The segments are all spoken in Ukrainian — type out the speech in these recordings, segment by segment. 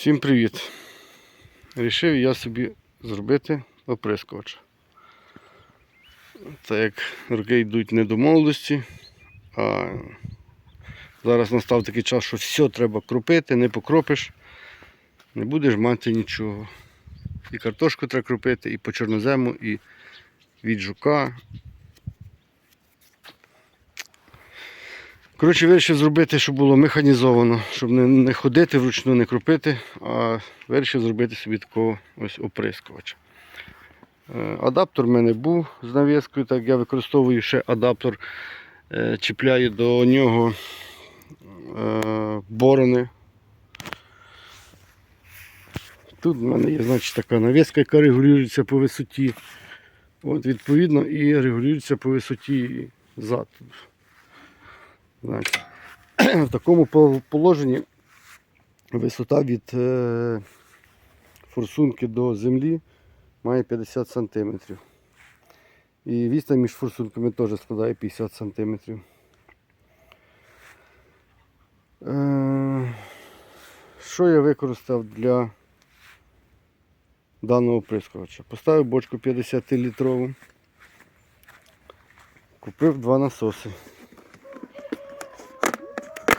Всім привіт! Рішив я собі зробити оприскувач. Так як роки йдуть не до молодості, а зараз настав такий час, що все треба кропити, не покропиш, не будеш мати нічого. І картошку треба кропити, і по чорнозему, і від жука. Коротше, вирішив зробити, щоб було механізовано, щоб не, не ходити вручну, не кропити, а вирішив зробити собі такого ось оприскувача. Е, Адаптер в мене був з навіскою, так я використовую ще адаптер, е, чіпляю до нього е, борони. Тут в мене є значить, така навіска, яка регулюється по висоті. От, відповідно, і регулюється по висоті зад. Значить, в такому положенні висота від е, форсунки до землі має 50 см. І відстань між форсунками теж складає 50 см. Е, що я використав для даного оприскувача? Поставив бочку 50-літрову. Купив два насоси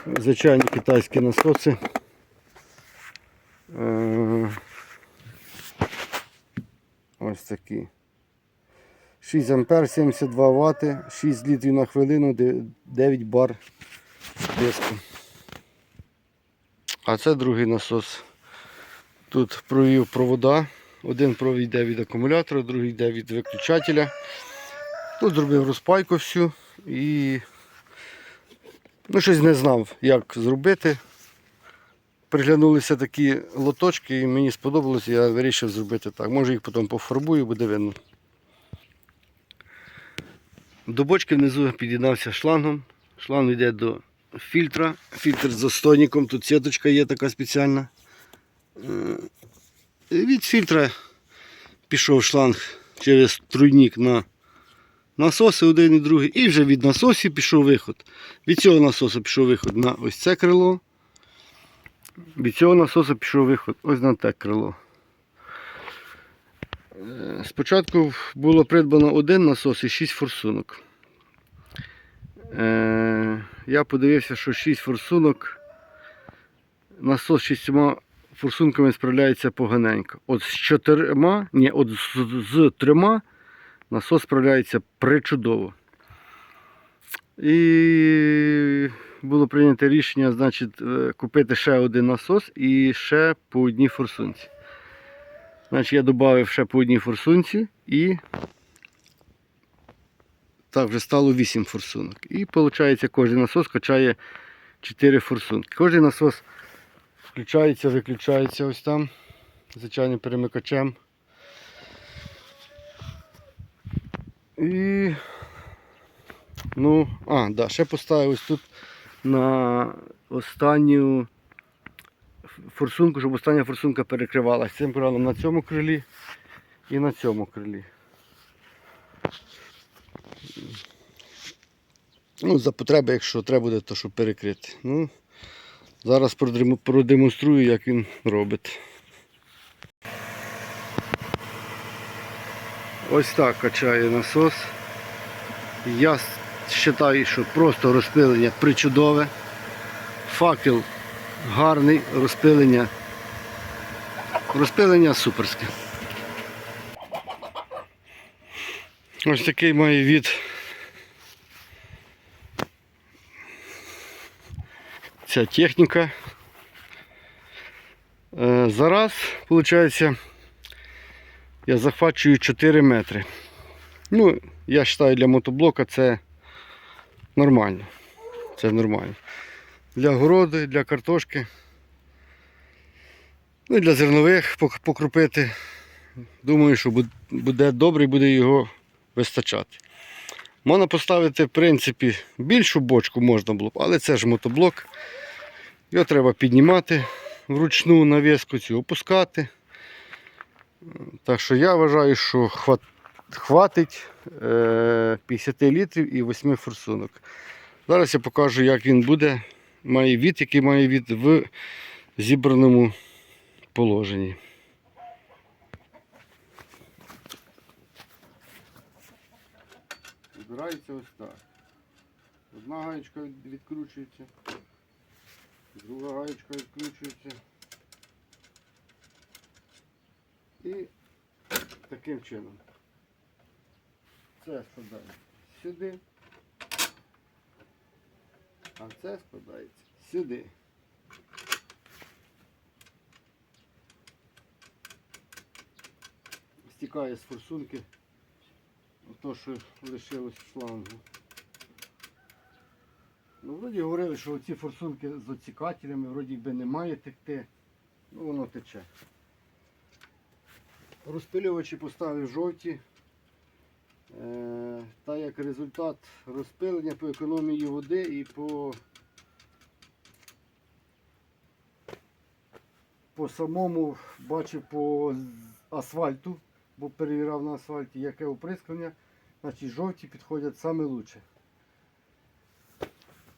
звичайні китайські насоси. Е, Ось такі. 6 ампер, 72 Вт, 6 літрів на хвилину, 9 бар тиску. А це другий насос. Тут провів провода. Один провід йде від акумулятора, другий йде від виключателя. Тут зробив розпайку всю і Ну, щось не знав, як зробити. Приглянулися такі лоточки і мені сподобалось, я вирішив зробити так. Може їх потім пофарбую, буде видно. До бочки внизу під'єднався шлангом. Шланг йде до фільтра. Фільтр з застойником, тут сіточка є така спеціальна. Е, Від фільтра пішов шланг через тройник на насоси один і другий. І вже від насосів пішов виход. Від цього насосу пішов виход на ось це крило. Від цього насосу пішов виход ось на те крило. Е, Спочатку було придбано один насос і 6 форсунок. Е, Я подивився, що 6 форсунок. Насос з 6 форсунками справляється поганенько. От з чотирма, ні, от з, з трьома насос справляється причудово. І було прийнято рішення значить, е, купити ще один насос і ще по одній форсунці. Значить, я додав ще по одній форсунці і так вже стало 8 форсунок. І виходить, кожен насос качає 4 форсунки. Кожен насос включається, виключається ось там звичайним перемикачем. І Ну, а, да, ще поставив ось тут на останню форсунку, щоб остання форсунка перекривалася. Цим крилом на цьому крилі і на цьому крилі. Ну, за потреби, якщо треба буде, то щоб перекрити. Ну, зараз продемонструю, як він робить. Ось так качає насос. Я вважаю, що просто розпилення причудове. Факел гарний, розпилення. Розпилення суперське. Ось такий має від. Ця техніка. Е, Зараз, виходить, я захвачую 4 метри. Ну, я вважаю, для мотоблока це нормально. Це нормально. Для городи, для картошки. Ну і для зернових пок- покропити. Думаю, що буде добре і буде його вистачати. Можна поставити, в принципі, більшу бочку можна було б, але це ж мотоблок. Його треба піднімати вручну навіску цю опускати. Так що я вважаю, що хват, хватить е, 50 літрів і 8 форсунок. Зараз я покажу, як він буде. Має від, який має від в зібраному положенні. Збирається ось так. Одна гаєчка відкручується, друга гаєчка відкручується. І таким чином. Це складається сюди, а це складається сюди. Стікає з форсунки то, що лишилось в шлангу. Ну, вроді говорили, що ці форсунки з оцікателями вроді би не має текти. Ну воно тече. Розпилювачі поставив жовті. Е, та як результат розпилення по економії води і по, по самому бачив по асфальту, бо перевіряв на асфальті, яке оприскування, значить жовті підходять саме лучше.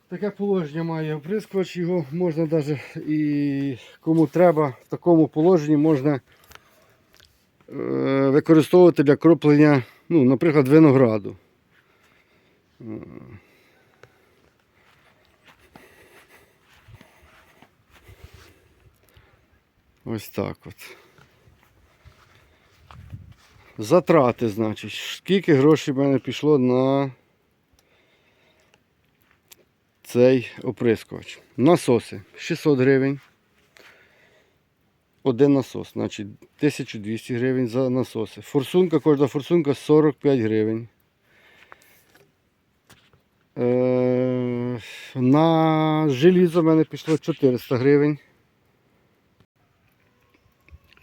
Таке положення має оприскувач, його можна навіть і кому треба, в такому положенні можна використовувати для кроплення, ну, наприклад, винограду. Е. Ось так от. Затрати, значить. Скільки грошей в мене пішло на цей оприскувач. Насоси 600 гривень. Один насос, значить 1200 гривень за насоси. Форсунка, кожна форсунка 45 гривень. Е, на желізо в мене пішло 400 гривень.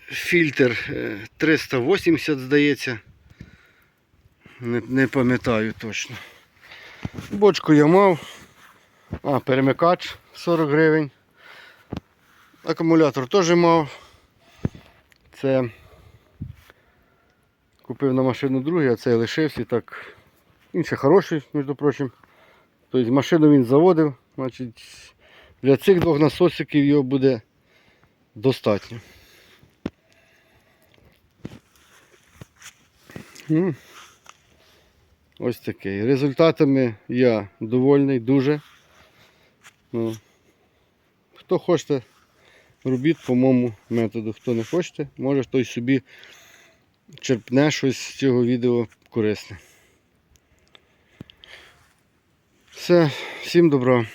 Фільтр е, 380, здається. Не, не пам'ятаю точно. Бочку я мав. А, перемикач 40 гривень. Акумулятор теж мав. Це купив на машину другий, а цей лишився так. Ще хороший, між прочим. Тобто машину він заводив, значить для цих двох насосиків його буде достатньо. Ну, Ось такий. Результатами я довольний дуже. Ну, хто хоче, робіть по моєму методу. Хто не хоче, може той собі черпне щось з цього відео корисне. Все, всім добра.